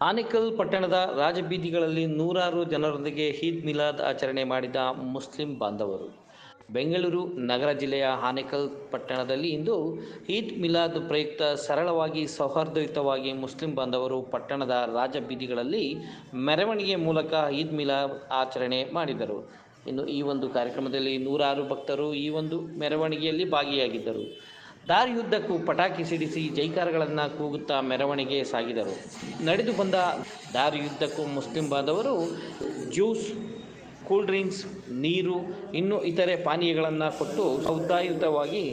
ಆನೇಕಲ್ ಪಟ್ಟಣದ ರಾಜಬೀದಿಗಳಲ್ಲಿ ನೂರಾರು ಜನರೊಂದಿಗೆ ಈದ್ ಮಿಲಾದ್ ಆಚರಣೆ ಮಾಡಿದ ಮುಸ್ಲಿಂ ಬಾಂಧವರು. ಬೆಂಗಳೂರು ನಗರ ಜಿಲ್ಲೆಯ ಆನೇಕಲ್ ಪಟ್ಟಣದಲ್ಲಿ ಇಂದು ಈದ್ ಮಿಲಾದ್ ಪ್ರಯುಕ್ತ ಸರಳವಾಗಿ ಸೌಹಾರ್ದಯುತವಾಗಿ ಮುಸ್ಲಿಂ ಬಾಂಧವರು ಪಟ್ಟಣದ ರಾಜಬೀದಿಗಳಲ್ಲಿ ಮೆರವಣಿಗೆ ಮೂಲಕ ಈದ್ ಮಿಲಾದ್ ಆಚರಣೆ ಮಾಡಿದರು. ಇನ್ನು ಈ ಒಂದು ಕಾರ್ಯಕ್ರಮದಲ್ಲಿ ನೂರಾರು ಭಕ್ತರು ಈ ಒಂದು ಮೆರವಣಿಗೆಯಲ್ಲಿ ಭಾಗಿಯಾಗಿದ್ದರು. ದಾರಿಯುದ್ದಕ್ಕೂ ಪಟಾಕಿ ಸಿಡಿಸಿ ಜೈಕಾರಗಳನ್ನು ಕೂಗುತ್ತಾ ಮೆರವಣಿಗೆ ಸಾಗಿದರು. ನಡೆದು ಬಂದ ದಾರಿಯುದ್ದಕ್ಕೂ ಮುಸ್ಲಿಂ ಬಾಂಧವರು ಜ್ಯೂಸ್, ಕೂಲ್ ಡ್ರಿಂಕ್ಸ್, ನೀರು, ಇನ್ನೂ ಇತರೆ ಪಾನೀಯಗಳನ್ನು ಕೊಟ್ಟು ಔದಾಯುತವಾಗಿ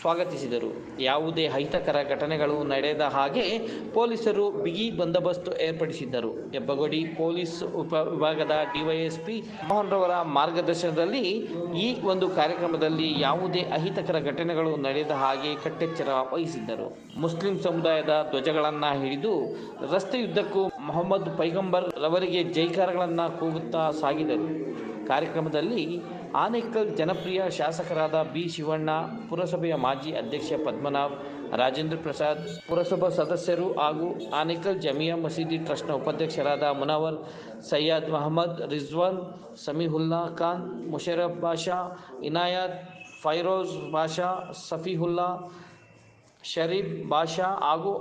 ಸ್ವಾಗತಿಸಿದರು. ಯಾವುದೇ ಅಹಿತಕರ ಘಟನೆಗಳು ನಡೆದ ಹಾಗೆ ಪೊಲೀಸರು ಬಿಗಿ ಬಂದೋಬಸ್ತ್ ಏರ್ಪಡಿಸಿದ್ದರು. ಹೆಬ್ಬಗೋಡಿ ಪೊಲೀಸ್ ಉಪ ವಿಭಾಗದ ಡಿವೈಎಸ್ಪಿ ಮೋಹನ್ ರವರ ಮಾರ್ಗದರ್ಶನದಲ್ಲಿ ಈ ಒಂದು ಕಾರ್ಯಕ್ರಮದಲ್ಲಿ ಯಾವುದೇ ಅಹಿತಕರ ಘಟನೆಗಳು ನಡೆದ ಹಾಗೆ ಕಟ್ಟೆಚ್ಚರ ವಹಿಸಿದ್ದರು. ಮುಸ್ಲಿಂ ಸಮುದಾಯದ ಧ್ವಜಗಳನ್ನು ಹಿಡಿದು ರಸ್ತೆಯುದ್ದಕ್ಕೂ ಮೊಹಮ್ಮದ್ ಪೈಗಂಬರ್ ರವರಿಗೆ ಜೈಕಾರಗಳನ್ನು ಕೂಗುತ್ತಾ ಸಾಗಿದರು. ಕಾರ್ಯಕ್ರಮದಲ್ಲಿ ಆನೇಕಲ್ ಜನಪ್ರಿಯ ಶಾಸಕರಾದ ಬಿ ಶಿವಣ್ಣ, ಪುರಸಭೆಯ ಮಾಜಿ ಅಧ್ಯಕ್ಷ ಪದ್ಮನಾಭ್, ರಾಜೇಂದ್ರ ಪ್ರಸಾದ್, ಪುರಸಭಾ ಸದಸ್ಯರು ಹಾಗೂ ಆನೇಕಲ್ ಜಮಿಯಾ ಮಸೀದಿ ಟ್ರಸ್ಟ್ನ ಉಪಾಧ್ಯಕ್ಷರಾದ ಮುನವರ್ ಸೈಯದ್ ಮಹಮ್ಮದ್, ರಿಜ್ವಾನ್ ಸಮೀಹುಲ್ಲಾ ಖಾನ್, ಮುಷರಫ್ ಬಾಷಾ, ಇನಾಯತ್ ಫೈರೋಜ್ ಬಾಷಾ, ಸಫೀಹುಲ್ಲಾ ಶರೀಫ್ ಬಾಷಾ ಹಾಗೂ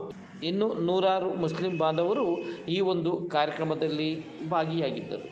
ಇನ್ನು ನೂರಾರು ಮುಸ್ಲಿಂ ಬಾಂಧವರು ಈ ಒಂದು ಕಾರ್ಯಕ್ರಮದಲ್ಲಿ ಭಾಗಿಯಾಗಿದ್ದರು.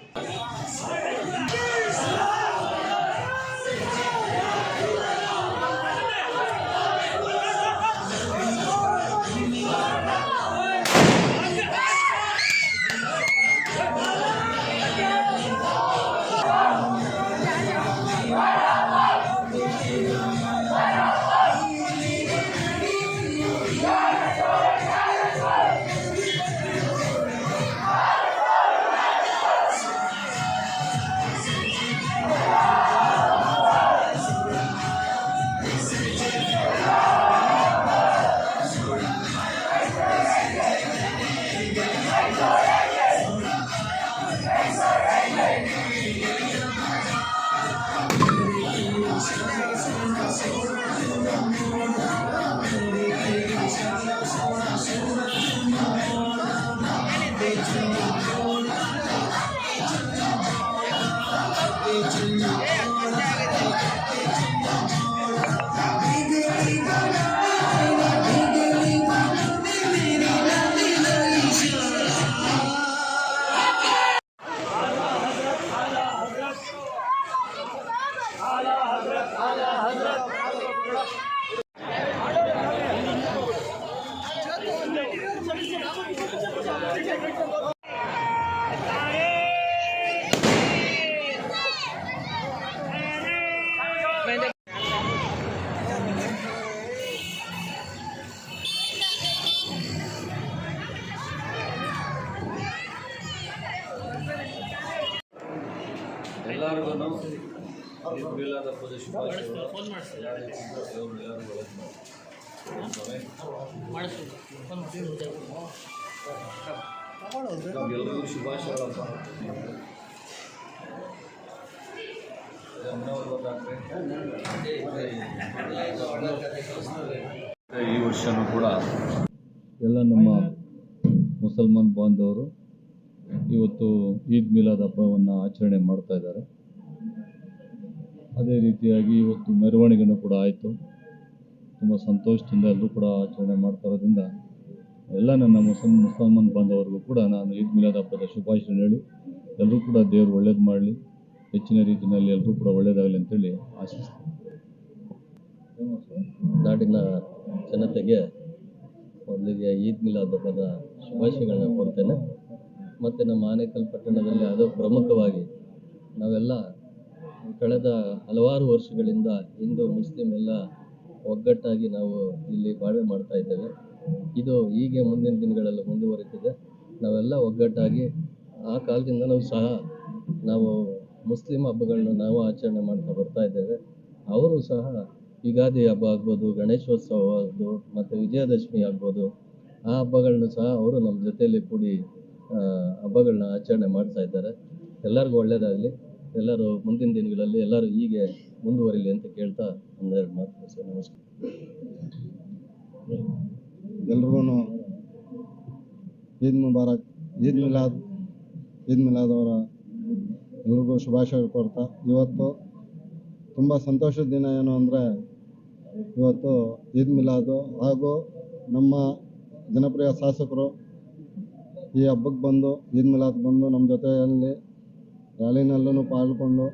ಎಲ್ಲರಿಗೂ ಈದ್ ಮಿಲಾದ್ ಹಬ್ಬದ ಶುಭಾಶಯಗಳು. ದೇವರು ಎಲ್ಲರಿಗೂ ಶುಭಾಶಯಗಳಪ್ಪ ಈ ವರ್ಷನೂ ಕೂಡ ಎಲ್ಲ ನಮ್ಮ ಮುಸಲ್ಮಾನ್ ಬಾಂಧವರು ಇವತ್ತು ಈದ್ ಮಿಲಾದ್ ಹಬ್ಬವನ್ನು ಆಚರಣೆ ಮಾಡ್ತಾ ಇದ್ದಾರೆ. ಅದೇ ರೀತಿಯಾಗಿ ಇವತ್ತು ಮೆರವಣಿಗೆನೂ ಕೂಡ ಆಯಿತು. ತುಂಬ ಸಂತೋಷದಿಂದ ಎಲ್ಲರೂ ಕೂಡ ಆಚರಣೆ ಮಾಡ್ತಾ ಇರೋದ್ರಿಂದ ಎಲ್ಲ ನನ್ನ ಮುಸಲ್, ಮುಸಲ್ಮಾನ್ ಬಾಂಧವರಿಗೂ ಕೂಡ ನಾನು ಈದ್ ಮಿಲಾದ್ ಹಬ್ಬದ ಶುಭಾಶಯ ಹೇಳಿ, ಎಲ್ಲರೂ ಕೂಡ ದೇವರು ಒಳ್ಳೇದು ಮಾಡಲಿ, ಹೆಚ್ಚಿನ ರೀತಿಯಲ್ಲಿ ಎಲ್ಲರೂ ಕೂಡ ಒಳ್ಳೇದಾಗಲಿ ಅಂತೇಳಿ ಆಶಿಸ್ತೀನಿ. ನಾಡಿನ ಜನತೆಗೆ ಮೊದಲಿಗೆ ಈದ್ ಮಿಲಾದ್ ಹಬ್ಬದ ಶುಭಾಶಯಗಳನ್ನ ಕೋರ್ತೇನೆ. ಮತ್ತು ನಮ್ಮ ಆನೇಕಲ್ ಪಟ್ಟಣದಲ್ಲಿ ಅದು ಪ್ರಮುಖವಾಗಿ ನಾವೆಲ್ಲ ಕಳೆದ ಹಲವಾರು ವರ್ಷಗಳಿಂದ ಹಿಂದೂ, ಮುಸ್ಲಿಂ ಎಲ್ಲ ಒಗ್ಗಟ್ಟಾಗಿ ನಾವು ಇಲ್ಲಿ ಬಾಳ್ವೆ ಮಾಡ್ತಾ ಇದ್ದೇವೆ. ಇದು ಹೀಗೆ ಮುಂದಿನ ದಿನಗಳಲ್ಲಿ ಮುಂದುವರಿತಿದೆ. ನಾವೆಲ್ಲ ಒಗ್ಗಟ್ಟಾಗಿ ಆ ಕಾಲದಿಂದ ನಾವು ಸಹ ನಾವು ಮುಸ್ಲಿಂ ಹಬ್ಬಗಳನ್ನ ನಾವು ಆಚರಣೆ ಮಾಡ್ತಾ ಬರ್ತಾ ಇದ್ದೇವೆ. ಅವರು ಸಹ ಯುಗಾದಿ ಹಬ್ಬ ಆಗ್ಬೋದು, ಗಣೇಶೋತ್ಸವ ಆಗ್ಬೋದು, ಮತ್ತು ವಿಜಯದಶಮಿ ಆಗ್ಬೋದು, ಆ ಹಬ್ಬಗಳನ್ನು ಸಹ ಅವರು ನಮ್ಮ ಜೊತೆಯಲ್ಲಿ ಕೂಡಿ ಹಬ್ಬಗಳನ್ನ ಆಚರಣೆ ಮಾಡ್ತಾ ಇದ್ದಾರೆ. ಎಲ್ಲರಿಗೂ ಒಳ್ಳೆಯದಾಗಲಿ ಎಲ್ಲರೂ ಮುಂದಿನ ದಿನಗಳಲ್ಲಿ ಎಲ್ಲರೂ ಹೀಗೆ ಮುಂದುವರಿಲಿ ಅಂತ ಕೇಳ್ತಾ ಒಂದೆರಡು ಮಾತು ಸರ್. ನಮಸ್ಕಾರ. ಎಲ್ರಿಗೂ ಈದ್ ಮುಬಾರಕ್, ಈದ್ ಮಿಲಾದ್ ಈದ್ ಮಿಲಾದ್ ಅವರ ಎಲ್ರಿಗೂ ಶುಭಾಶಯ ಕೊಡ್ತಾ ಇವತ್ತು ತುಂಬ ಸಂತೋಷದ ದಿನ ಏನು ಅಂದರೆ ಇವತ್ತು ಈದ್ ಮಿಲಾದು ಹಾಗೂ ನಮ್ಮ ಜನಪ್ರಿಯ ಶಾಸಕರು ಈ ಹಬ್ಬಕ್ಕೆ ಬಂದು, ಈದ್ ಮಿಲಾದ್ ಬಂದು ನಮ್ಮ ಜೊತೆಯಲ್ಲಿ ರ್ಯಾಲಿನಲ್ಲೂ ಪಾಲ್ಗೊಂಡು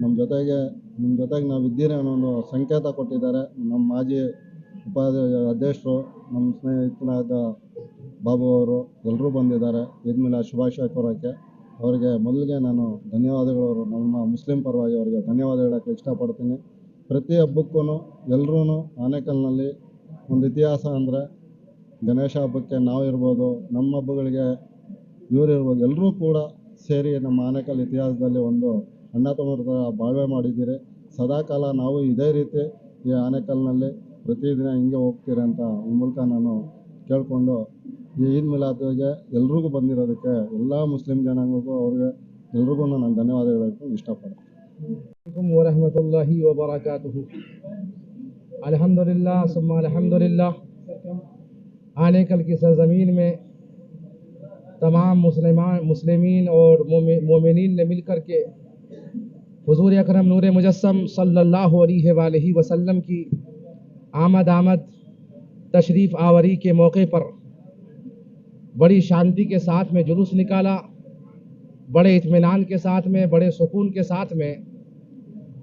ನಮ್ಮ ಜೊತೆಗೆ ನಿಮ್ಮ ಜೊತೆಗೆ ನಾವು ಇದ್ದೀರಿ ಅನ್ನೋ ಒಂದು ಸಂಕೇತ ಕೊಟ್ಟಿದ್ದಾರೆ ನಮ್ಮ ಮಾಜಿ ಉಪಾಧ್ಯ ಅಧ್ಯಕ್ಷರು ನಮ್ಮ ಸ್ನೇಹಿತನಾದ ಬಾಬು ಅವರು. ಎಲ್ಲರೂ ಬಂದಿದ್ದಾರೆ ಈದ್ ಮಿಲಾದ್ ಶುಭಾಶಯ ಕೋರೋಕ್ಕೆ. ಅವರಿಗೆ ಮೊದಲಿಗೆ ನಾನು ಧನ್ಯವಾದಗಳು. ನಮ್ಮ ಮುಸ್ಲಿಂ ಪರವಾಗಿ ಅವರಿಗೆ ಧನ್ಯವಾದ ಹೇಳೋಕ್ಕೆ ಇಷ್ಟಪಡ್ತೀನಿ. ಪ್ರತಿ ಹಬ್ಬಕ್ಕೂ ಎಲ್ಲರೂ ಆನೇಕಲ್ನಲ್ಲಿ ಒಂದು ಇತಿಹಾಸ ಅಂದರೆ ಗಣೇಶ ಹಬ್ಬಕ್ಕೆ ನಾವು ಇರ್ಬೋದು, ನಮ್ಮ ಹಬ್ಬಗಳಿಗೆ ಇವರು ಇರ್ಬೋದು, ಎಲ್ಲರೂ ಕೂಡ ಸೇರಿ ನಮ್ಮ ಆನೇಕಲ್ ಇತಿಹಾಸದಲ್ಲಿ ಒಂದು ಅಣ್ಣ ತಮ್ಮರ ಥರ ಬಾಳ್ವೆ ಮಾಡಿದ್ದೀರಿ. ಸದಾಕಾಲ ನಾವು ಇದೇ ರೀತಿ ಈ ಆನೇಕಲ್ನಲ್ಲಿ ಪ್ರತಿದಿನ ಹಿಂಗೆ ಹೋಗ್ತೀರಿ ಅಂತ ಮೂಲಕ ನಾನು ಕೇಳಿಕೊಂಡು, ಈ ಈದ್ ಮಿಲಾದ್ಗೆ ಎಲ್ರಿಗೂ ಬಂದಿರೋದಕ್ಕೆ, ಎಲ್ಲ ಮುಸ್ಲಿಂ ಜನಾಂಗಕ್ಕೂ ಅವ್ರಿಗೆ ಎಲ್ರಿಗೂ ನಾನು ಧನ್ಯವಾದ ಹೇಳೋಕ್ಕೆ ಇಷ್ಟಪಡ್ತೀನಿ. آنے کل کی سرزمین میں تمام مسلمان مسلمین اور مومنین نے مل کر کے حضور اکرم نور مجسم صلی اللہ علیہ وآلہ وسلم کی آمد آمد تشریف آوری کے موقع پر بڑی شانتی کے ساتھ میں جلوس نکالا، بڑے اطمینان کے ساتھ میں، بڑے سکون کے ساتھ میں،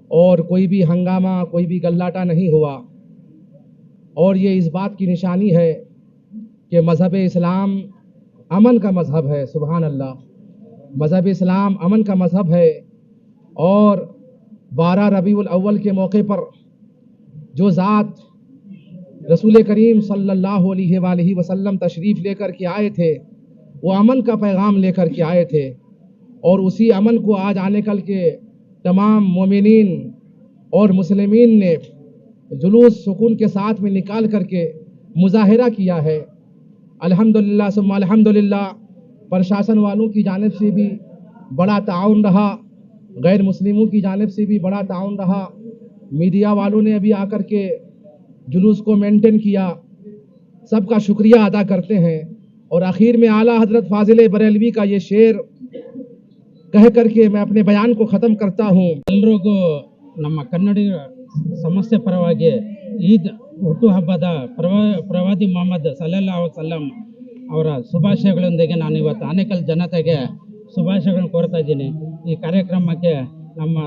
اور کوئی بھی ہنگامہ، کوئی بھی گلاٹا نہیں ہوا۔ اور یہ اس بات کی نشانی ہے کہ مذہب اسلام امن کا مذہب ہے، سبحان اللہ۔ مذہب اسلام امن کا مذہب ہے۔ اور بارہ ربیع الاول کے موقع پر جو ذات رسول کریم صلی اللہ علیہ وآلہ وسلم تشریف لے کر کے آئے تھے، وہ امن کا پیغام لے کر کے آئے تھے۔ اور اسی امن کو آج آنے کل کے تمام مومنین اور مسلمین نے جلوس سکون کے ساتھ میں نکال کر کے مظاہرہ کیا ہے۔ الحمد للہ سم الحمد للہ پرشاسن والوں کی جانب سے بھی بڑا تعاون رہا، غیر مسلموں کی جانب سے بھی بڑا تعاون رہا۔ میڈیا والوں نے ابھی آ کر کے جلوس کو مینٹین کیا۔ سب کا شکریہ ادا کرتے ہیں۔ اور آخر میں اعلیٰ حضرت فاضل بریلوی کا یہ شعر کہہ کر کے میں اپنے بیان کو ختم کرتا ہوں۔ ಎಲ್ಲರಿಗೂ ನಮ್ಮ ಕನ್ನಡಿಗರ ಸಮಸ್ಯೆ ಪರವಾಗಿ عید ಹುಟ್ಟುಹಬ್ಬದ ಪ್ರವಾ, ಪ್ರವಾದಿ ಮೊಹಮ್ಮದ್ ಸಲ್ಲಲ್ಲಾಹು ಸಲ್ಲಂ ಅವರ ಶುಭಾಶಯಗಳೊಂದಿಗೆ ನಾನು ಇವತ್ತು ಆನೇಕಲ್ ಜನತೆಗೆ ಶುಭಾಶಯಗಳನ್ನು ಕೋರ್ತಾ ಇದ್ದೀನಿ. ಈ ಕಾರ್ಯಕ್ರಮಕ್ಕೆ ನಮ್ಮ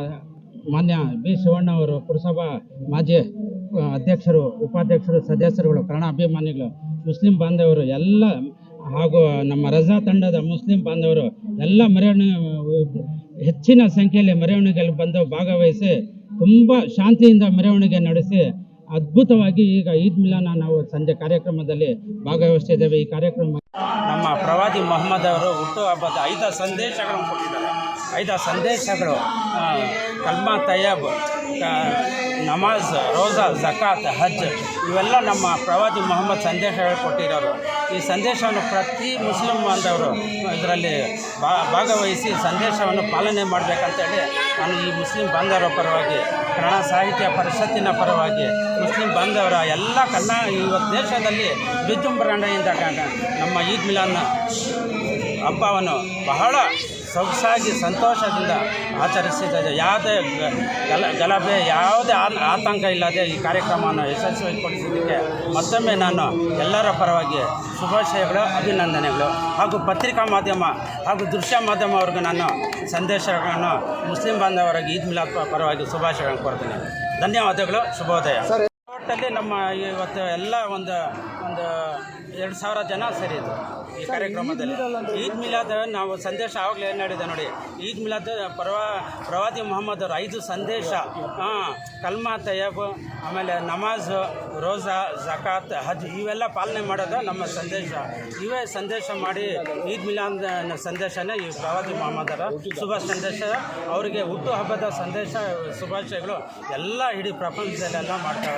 ಮಾನ್ಯ ಬಿ. ಶಿವಣ್ಣ ಅವರು, ಪುರಸಭಾ ಮಾಜಿ ಅಧ್ಯಕ್ಷರು, ಉಪಾಧ್ಯಕ್ಷರು, ಸದಸ್ಯರುಗಳು, ಕನ್ನಡ ಅಭಿಮಾನಿಗಳು, ಮುಸ್ಲಿಂ ಬಾಂಧವರು, ಎಲ್ಲ ಹಾಗೂ ನಮ್ಮ ರಜಾ ತಂಡದ ಮುಸ್ಲಿಂ ಬಾಂಧವರು, ಎಲ್ಲ ಮೆರವಣಿಗೆ, ಹೆಚ್ಚಿನ ಸಂಖ್ಯೆಯಲ್ಲಿ ಮೆರವಣಿಗೆಯಲ್ಲಿ ಬಂದು ಭಾಗವಹಿಸಿ, ತುಂಬ ಶಾಂತಿಯಿಂದ ಮೆರವಣಿಗೆ ನಡೆಸಿ ಅದ್ಭುತವಾಗಿ ಈಗ ಈದ್ ಮಿಲಾನ ನಾವು ಸಂಜೆ ಕಾರ್ಯಕ್ರಮದಲ್ಲಿ ಭಾಗವಹಿಸ್ತಿದ್ದೇವೆ. ಈ ಕಾರ್ಯಕ್ರಮ ನಮ್ಮ ಪ್ರವಾದಿ ಮೊಹಮ್ಮದ್ ಅವರು ಹುಟ್ಟುಹಬ್ಬದ ಐದು ಸಂದೇಶಗಳನ್ನು ಕೊಟ್ಟಿದ್ದಾರೆ. ಐದು ಸಂದೇಶಗಳು ಕಲ್ಮಾ ತಯ್ಯಬ್ ನಮಾಜ್, ರೋಜಾ, ಜಕಾತ್, ಹಜ್, ಇವೆಲ್ಲ ನಮ್ಮ ಪ್ರವಾದಿ ಮೊಹಮ್ಮದ್ ಸಂದೇಶಗಳು ಕೊಟ್ಟಿರೋರು. ಈ ಸಂದೇಶವನ್ನು ಪ್ರತಿ ಮುಸ್ಲಿಂ ಬಾಂಧವರು ಇದರಲ್ಲಿ ಭಾಗವಹಿಸಿ ಸಂದೇಶವನ್ನು ಪಾಲನೆ ಮಾಡಬೇಕಂತೇಳಿ ನಾನು ಈ ಮುಸ್ಲಿಂ ಬಾಂಧವರ ಪರವಾಗಿ ಕನ್ನಡ ಸಾಹಿತ್ಯ ಪರಿಷತ್ತಿನ ಪರವಾಗಿ ಮುಸ್ಲಿಂ ಬಾಂಧವರ ಎಲ್ಲ ಕನ್ನಡ ಇವತ್ತು ದೇಶದಲ್ಲಿ ವಿಜೃಂಭಣೆಯಿಂದ ನಮ್ಮ ಈದ್ ಮಿಲಾನ್ ಹಬ್ಬವನ್ನು ಬಹಳ ಸೊಗಸಾಗಿ ಸಂತೋಷದಿಂದ ಆಚರಿಸಿದ್ದಾರೆ ಯಾವುದೇ ಗಲ ಗಲಭೆ ಯಾವುದೇ ಆತಂಕ ಇಲ್ಲದೆ ಈ ಕಾರ್ಯಕ್ರಮವನ್ನು ಯಶಸ್ವಿಗೊಳಿಸಿದ್ದಕ್ಕೆ ಮತ್ತೊಮ್ಮೆ ನಾನು ಎಲ್ಲರ ಪರವಾಗಿ ಶುಭಾಶಯಗಳು ಅಭಿನಂದನೆಗಳು. ಹಾಗೂ ಪತ್ರಿಕಾ ಮಾಧ್ಯಮ ಹಾಗೂ ದೃಶ್ಯ ಮಾಧ್ಯಮ ಅವ್ರಿಗೂ ನಾನು ಸಂದೇಶಗಳನ್ನು ಮುಸ್ಲಿಂ ಬಾಂಧವರಾಗಿ ಈದ್ ಮಿಲಾದ್ ಪರವಾಗಿ ಶುಭಾಶಯಗಳನ್ನು ಕೊಡ್ತೀನಿ ಧನ್ಯವಾದಗಳು ಶುಭೋದಯ. ಒಟ್ಟಲ್ಲಿ ನಮ್ಮ ಇವತ್ತು ಎಲ್ಲ ಒಂದು ಒಂದು ಎರಡು ಸಾವಿರ ಜನ ಸೇರಿದ್ರು. ಈ ಕಾರ್ಯಕ್ರಮದಲ್ಲಿ ಈದ್ ಮಿಲಾದ್ ನಾವು ಸಂದೇಶ ಆವಾಗಲೇ ಹೇಳಿದೆ ನೋಡಿ. ಈದ್ ಮಿಲಾದ್ ಪ್ರವಾ, ಪ್ರವಾದಿ ಮೊಹಮ್ಮದ್ ಅವರು ಐದು ಸಂದೇಶ. ಹಾಂ, ಕಲ್ಮಾ ತಯಬ್, ಆಮೇಲೆ ನಮಾಜ್, ರೋಜಾ, ಜಕಾತ್, ಹಜ್ ಇವೆಲ್ಲ ಪಾಲನೆ ಮಾಡೋದು ನಮ್ಮ ಸಂದೇಶ. ಇವೇ ಸಂದೇಶ ಮಾಡಿ ಈದ್ ಮಿಲಾದ್ ಸಂದೇಶನೇ ಈ ಪ್ರವಾದಿ ಮೊಹಮ್ಮದರ ಶುಭ ಸಂದೇಶ. ಅವರಿಗೆ ಹುಟ್ಟು ಹಬ್ಬದ ಸಂದೇಶ, ಶುಭಾಶಯಗಳು ಎಲ್ಲ ಇಡೀ ಪ್ರಪಂಚದಲ್ಲೆಲ್ಲ ಮಾಡ್ತಾರೆ.